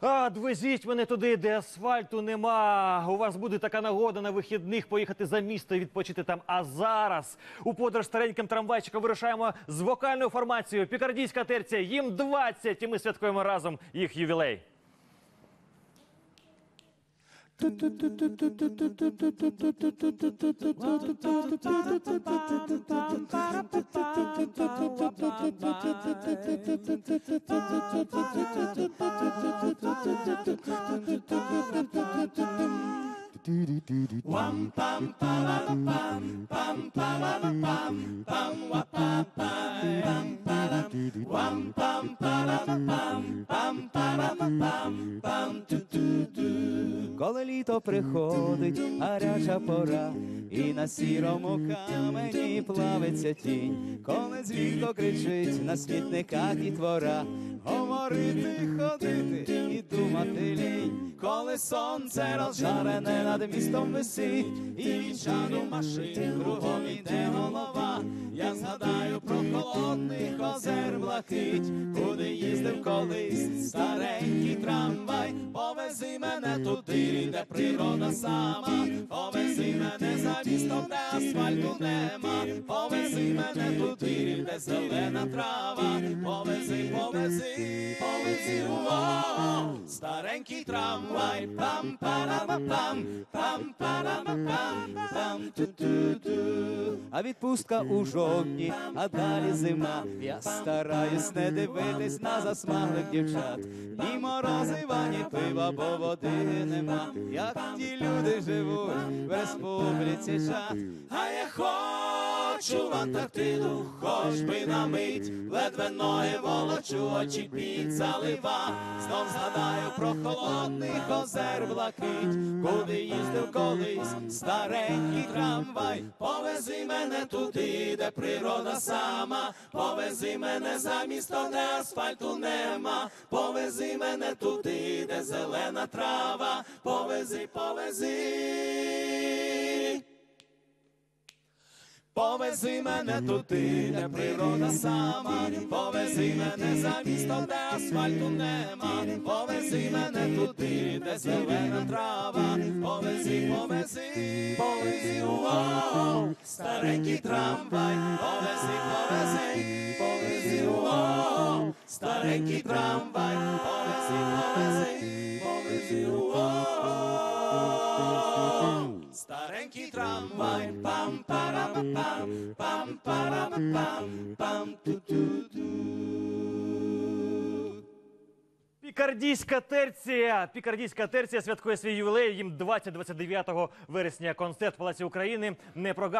А, двезіть мене туди, де асфальту нема. У вас буде така нагода на вихідних поїхати за місто і відпочити там. А зараз у подорож стареньким трамвайчиком вирушаємо з вокальною формацією. Пікардійська терція. Їм 20, і ми святкуємо разом їх ювілей. Wam pam pam pam pam pam pam pam wa pam pam pam wam pam pam pam pam pam pam pam tu tu tu Коли літо приходить, гаряча пора, і на сірому камені плавиться тінь, коли дзвінко кричить на смітниках і твора, говорити, ходити і думати лінь, коли сонце розжарене над містом висить, і від чаду машин кругом іде голова. Я згадаю про холодний озер блакить, куди їздив колись старенький трамвай. Повези мене туди, де природа сама, повези мене за містом, де асфальту нема, повези мене туди, де зелена трава, повези, повези, повези, о, старенький трамвай, пам парам пам пам парам пам пам ту ту ту А відпустка у жовтні, а далі зима. Я стараюсь не дивитись на засмаглих дівчат. Ні морозива, ні пива, бо води нема. Як ті люди живуть в республіці ша А я хочу в Антарктиду, хоч би на мить, ледве ноги волочу, очі під залива. Знов згадаю про холодний озер блакить, куди їздив колись старенький трамвай. Повези мене туди, де природа сама, повези мене за місто, де асфальту нема, повези мене туди, де зелена трава, повези, повези. Повези мене туди, де природа сама, повези мене за місто, де асфальту нема, повези мене туди, де зелена трава, повези, повези, повези, о, старенький трамвай, повези, повези, повези, о, старенький трамвай, повези, повези, повези, о. Старенький трамвай, пам парам пам пам парам пам пам ту ту ту Пікардійська терція. Пікардійська терція святкує свій ювілей. Їм 20-29 вересня концерт в Палаці України. Не прогав.